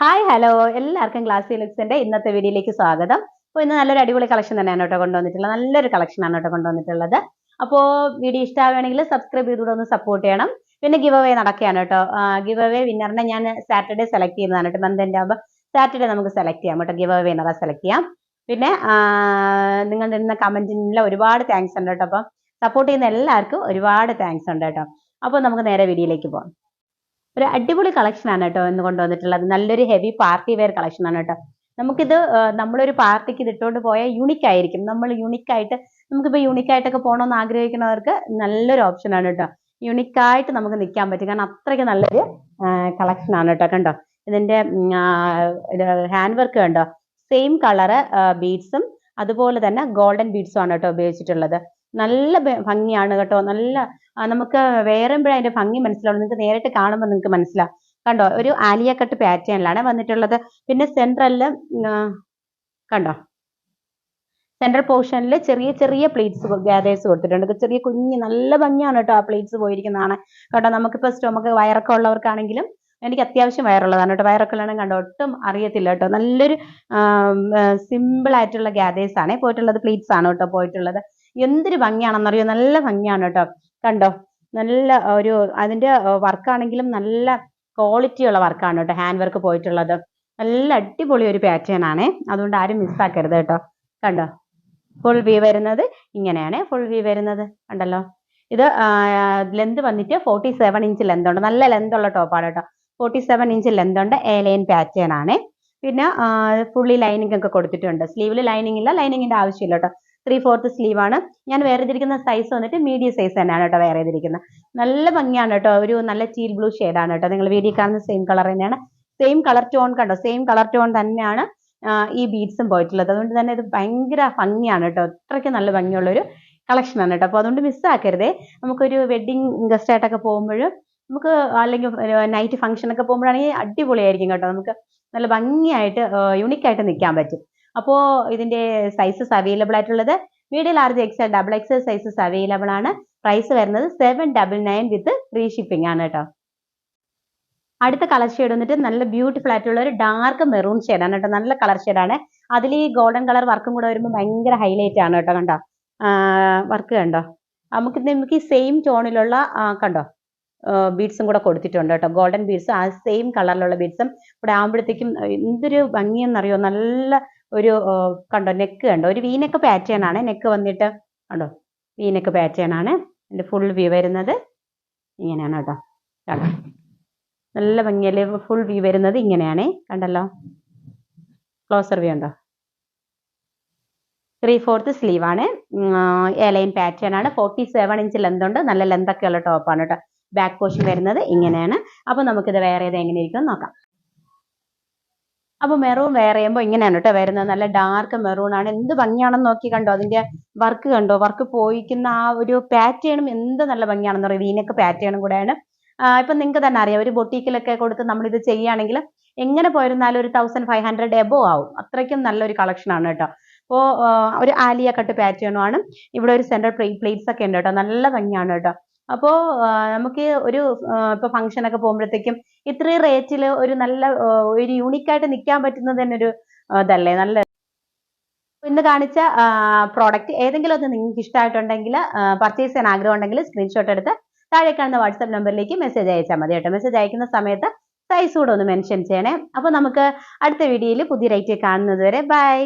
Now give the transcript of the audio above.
Hi hello എല്ലാവർക്കും class സിലക്സിന്റെ ഇന്നത്തെ വീഡിയോയിലേക്ക് സ്വാഗതം. അപ്പോൾ ഇന്ന് നല്ലൊരു അടിപൊളി കളക്ഷൻ തന്നെയാണ് കേട്ടോ കൊണ്ടുവന്നിട്ടുള്ളത്. നല്ലൊരു കളക്ഷൻ ആണ് കേട്ടോ കൊണ്ടുവന്നിട്ടുള്ളത്. അപ്പോൾ വീഡിയോ ഇഷ്ടമാവുകയാണെങ്കിൽ സബ്സ്ക്രൈബ് ചെയ്തുകൂടെ ഒന്ന് സപ്പോർട്ട് ചെയ്യണം. പിന്നെ ഗിവ് അവേ നടക്കുകയാണ് കേട്ടോ. ഗിവ് അവേ വിന്നറിനെ ഞാൻ സാറ്റർഡേ സെലക്ട് ചെയ്യുന്നതാണ് കേട്ടോ. മന്ത് ആകുമ്പോൾ സാറ്റർഡേ നമുക്ക് സെലക്ട് ചെയ്യാം കേട്ടോ. ഗിവ് അവേ വിന്നറെ സെലക്ട് ചെയ്യാം. പിന്നെ നിങ്ങൾ നിന്ന കമന്റിനുള്ള ഒരുപാട് താങ്ക്സ് ഉണ്ട് കേട്ടോ. അപ്പം സപ്പോർട്ട് ചെയ്യുന്ന എല്ലാവർക്കും ഒരുപാട് താങ്ക്സ് ഉണ്ട് കേട്ടോ. അപ്പോൾ നമുക്ക് നേരെ വീഡിയോയിലേക്ക് പോകാം. ഒരു അടിപൊളി കളക്ഷൻ ആണ് കേട്ടോ ഇന്ന് കൊണ്ടുവന്നിട്ടുള്ളത്. നല്ലൊരു ഹെവി പാർട്ടി വെയർ കളക്ഷൻ ആണ് കേട്ടോ. നമുക്കിത് നമ്മളൊരു പാർട്ടിക്ക് ഇത് ഇട്ടുകൊണ്ട് പോയാൽ യൂണിക് ആയിരിക്കും. നമ്മൾ യൂണിക് ആയിട്ട് നമുക്കിപ്പോൾ യൂണിക് ആയിട്ടൊക്കെ പോകണമെന്ന് ആഗ്രഹിക്കുന്നവർക്ക് നല്ലൊരു ഓപ്ഷൻ ആണ് കേട്ടോ. യൂണിക് ആയിട്ട് നമുക്ക് നിൽക്കാൻ പറ്റും. കാരണം അത്രയ്ക്ക് നല്ലൊരു കളക്ഷൻ ആണ് കേട്ടോ. കണ്ടോ? ഇതിന്റെ ഹാൻഡ് വർക്ക് കണ്ടോ? സെയിം കളറ് ബീഡ്സും അതുപോലെ തന്നെ ഗോൾഡൻ ബീഡ്സും ആണ് കേട്ടോ ഉപയോഗിച്ചിട്ടുള്ളത്. നല്ല ഭംഗിയാണ് കേട്ടോ. നല്ല നമുക്ക് വേറുമ്പോഴേ അതിന്റെ ഭംഗി മനസ്സിലാവും. നിങ്ങൾക്ക് നേരിട്ട് കാണുമ്പോൾ നിങ്ങൾക്ക് മനസ്സിലാവും. കണ്ടോ? ഒരു ആലിയ കട്ട് പാറ്റേണിലാണ് വന്നിട്ടുള്ളത്. പിന്നെ സെൻട്രലിൽ കണ്ടോ? സെൻട്രൽ പോർഷനിൽ ചെറിയ ചെറിയ പ്ലേറ്റ്സ് ഗ്യാദേഴ്സ് കൊടുത്തിട്ടുണ്ട്. ചെറിയ കുഞ്ഞ് നല്ല ഭംഗിയാണ് കേട്ടോ ആ പ്ലേറ്റ്സ് പോയിരിക്കുന്നതാണ്. കേട്ടോ നമുക്കിപ്പോൾ സ്റ്റൊമക്ക് വയറൊക്കെ ഉള്ളവർക്കാണെങ്കിലും എനിക്ക് അത്യാവശ്യം വയറുള്ളതാണ് കേട്ടോ. വയറൊക്കെ ഉള്ളതാണ് കണ്ടോ? ഒട്ടും അറിയത്തില്ല കേട്ടോ. നല്ലൊരു സിമ്പിൾ ആയിട്ടുള്ള ഗ്യാദേഴ്സ് ആണ് പോയിട്ടുള്ളത് പ്ലേറ്റ്സ് ആണ് കേട്ടോ പോയിട്ടുള്ളത്. എന്തൊരു ഭംഗിയാണെന്നറിയോ? നല്ല ഭംഗിയാണ് കേട്ടോ കണ്ടോ? നല്ല ഒരു അതിന്റെ വർക്കാണെങ്കിലും നല്ല ക്വാളിറ്റി ഉള്ള വർക്കാണ് കേട്ടോ ഹാൻഡ് വർക്ക് പോയിട്ടുള്ളത്. നല്ല അടിപൊളി ഒരു പാറ്റേൺ ആണ്. അതുകൊണ്ട് ആരും മിസ്സാക്കരുത് കേട്ടോ കണ്ടോ? ഫുൾ വി വരുന്നത് ഇങ്ങനെയാണ്. ഫുൾ വി വരുന്നത്. കണ്ടല്ലോ? ഇത് ലെന്ത് വന്നിട്ട് ഫോർട്ടി സെവൻ ഇഞ്ച് ലെന്ത് ഉണ്ട്. നല്ല ലെന്ത് ഉള്ള ടോപ്പാണ് കേട്ടോ ഫോർട്ടി സെവൻ ഇഞ്ച് ലെന്ത് ഉണ്ട്. എ ലൈൻ പാറ്റേൺ ആണ്. പിന്നെ ഫുള്ളി ലൈനിങ് ഒക്കെ കൊടുത്തിട്ടുണ്ട്. സ്ലീവിൽ ലൈനിങ് ഇല്ല. ലൈനിങ്ങിന്റെ ആവശ്യമില്ല കേട്ടോ ത്രീ ഫോർത്ത് സ്ലീവ് ആണ്. ഞാൻ വേറെ ചെയ്തിരിക്കുന്ന സൈസ് വന്നിട്ട് മീഡിയം സൈസ് തന്നെയാണ് കേട്ടോ വേറെ ചെയ്തിരിക്കുന്നത്. നല്ല ഭംഗിയാണ് കേട്ടോ. ഒരു നല്ല ചീൽ ബ്ലൂ ആണ് കേട്ടോ. നിങ്ങൾ വീഡിയോ കാണുന്ന സെയിം കളർ തന്നെയാണ്. സെയിം കളർ ടോൺ കണ്ടോ? സെയിം കളർ ടോൺ തന്നെയാണ് ഈ ബീഡ്സും പോയിട്ടുള്ളത്. അതുകൊണ്ട് തന്നെ ഇത് ഭയങ്കര ഭംഗിയാണ് കേട്ടോ. അത്രയ്ക്ക് നല്ല ഭംഗിയുള്ള ഒരു കളക്ഷൻ ആണ് കേട്ടോ. അപ്പോൾ അതുകൊണ്ട് മിസ്സാക്കരുതേ നമുക്കൊരു വെഡിങ് ഗസ്റ്റ് ആയിട്ടൊക്കെ പോകുമ്പോഴും നമുക്ക് അല്ലെങ്കിൽ നൈറ്റ് ഫംഗ്ഷൻ ഒക്കെ പോകുമ്പോഴാണെങ്കിൽ അടിപൊളിയായിരിക്കും കേട്ടോ. നമുക്ക് നല്ല ഭംഗിയായിട്ട് യുണീക്കായിട്ട് നിൽക്കാൻ പറ്റും. അപ്പോൾ ഇതിന്റെ സൈസസ് അവൈലബിൾ ആയിട്ടുള്ളത് medium large XL double XL sizes available ആണ്. പ്രൈസ് വരുന്നത് seven double nine with free shipping ആണ് കേട്ടോ. അടുത്ത കളർ ഷെയ്ഡ് വന്നിട്ട് നല്ല ബ്യൂട്ടിഫുൾ ആയിട്ടുള്ള ഒരു ഡാർക്ക് മെറൂൺ ആണ് കേട്ടോ. നല്ല കളർ ആണ്. അതിൽ ഈ ഗോൾഡൻ കളർ വർക്കും കൂടെ വരുമ്പോൾ ഭയങ്കര ഹൈലൈറ്റ് ആണ് കേട്ടോ കണ്ടോ? വർക്ക് കണ്ടോ? നമുക്ക് നമുക്ക് ഈ സെയിം ടോണിലുള്ള കണ്ടോ? ബീഡ്സും കൂടെ കൊടുത്തിട്ടുണ്ട് കേട്ടോ. ഗോൾഡൻ ബീഡ്സ് ആ സെയിം കളറിലുള്ള ബീഡ്സും ഇവിടെ ആകുമ്പോഴത്തേക്കും എന്തൊരു ഭംഗിയെന്നറിയോ? നല്ല ഒരു കണ്ടോ നെക്ക് കണ്ടോ? ഒരു വീനക്ക് പാറ്റേൺ ആണ്. നെക്ക് വന്നിട്ട് കണ്ടോ? വീനക്ക് പാറ്റേൺ ആണ്. എന്റെ ഫുൾ വ്യൂ വരുന്നത് ഇങ്ങനെയാണ് കേട്ടോ. കണ്ടോ? നല്ല ഭംഗിയല്ലേ? ഫുൾ വ്യൂ വരുന്നത് ഇങ്ങനെയാണ്. കണ്ടല്ലോ? ക്ലോസർ വ്യൂ ഉണ്ടോ? ത്രീ ഫോർത്ത് സ്ലീവ് ആണ് എലൈൻ പാറ്റേൺ ആണ്. ഫോർട്ടി സെവൻ ഇഞ്ച് ലെന്ത് ഉണ്ട്. നല്ല ലെന്ത് ഒക്കെ ടോപ്പാണ് കേട്ടോ. ബാക്ക് പോർഷൻ വരുന്നത് ഇങ്ങനെയാണ്. അപ്പൊ നമുക്കിത് വേറെ എങ്ങനെ ഇരിക്കും നോക്കാം. അപ്പൊ മെറൂൺ വേറെ ചെയ്യുമ്പോൾ ഇങ്ങനെയാണ് കേട്ടോ വരുന്നത്. നല്ല ഡാർക്ക് മെറൂൺ ആണ്. എന്ത് ഭംഗിയാണെന്ന് നോക്കി കണ്ടോ? അതിന്റെ വർക്ക് കണ്ടോ? വർക്ക് പോയിക്കുന്ന ആ ഒരു പാറ്റേണും എന്ത് നല്ല ഭംഗിയാണെന്ന് പറയും. വീനൊക്കെ പാറ്റേണും കൂടെയാണ്. ഇപ്പൊ നിങ്ങൾക്ക് തന്നെ അറിയാം. ഒരു ബൊട്ടീക്കിലൊക്കെ കൊടുത്ത് നമ്മൾ ഇത് ചെയ്യുകയാണെങ്കിൽ എങ്ങനെ പോയിരുന്നാലും ഒരു തൗസൻഡ് ഫൈവ് ഹൺഡ്രഡ് എബോ ആവും. അത്രയ്ക്കും നല്ലൊരു കളക്ഷൻ ആണ് കേട്ടോ അപ്പോൾ ഒരു ആലിയ കട്ട് പാറ്റേണും ആണ്. ഇവിടെ ഒരു സെൻട്രൽ പ്ലേറ്റ്സ് ഒക്കെ ഉണ്ട് കേട്ടോ നല്ല ഭംഗിയാണ് കേട്ടോ അപ്പോൾ നമുക്ക് ഒരു ഇപ്പൊ ഫംഗ്ഷൻ ഒക്കെ പോകുമ്പോഴത്തേക്കും ഇത്രയും റേറ്റിൽ ഒരു നല്ല ഒരു യൂണിക് ആയിട്ട് നിൽക്കാൻ പറ്റുന്നത് തന്നെ ഒരു ഇതല്ലേ? നല്ല ഇന്ന് കാണിച്ച പ്രോഡക്റ്റ് ഏതെങ്കിലും ഒന്ന് നിങ്ങൾക്ക് ഇഷ്ടമായിട്ടുണ്ടെങ്കിൽ പർച്ചേസ് ചെയ്യാൻ ആഗ്രഹം ഉണ്ടെങ്കിൽ സ്ക്രീൻഷോട്ട് എടുത്ത് താഴെ കാണുന്ന വാട്സപ്പ് നമ്പറിലേക്ക് മെസ്സേജ് അയച്ചാൽ മതി കേട്ടോ. മെസ്സേജ് അയക്കുന്ന സമയത്ത് സൈസ് കൂടെ ഒന്ന് മെൻഷൻ ചെയ്യണേ. അപ്പോൾ നമുക്ക് അടുത്ത വീഡിയോയിൽ പുതിയ റേറ്റ് കാണുന്നത് വരെ ബൈ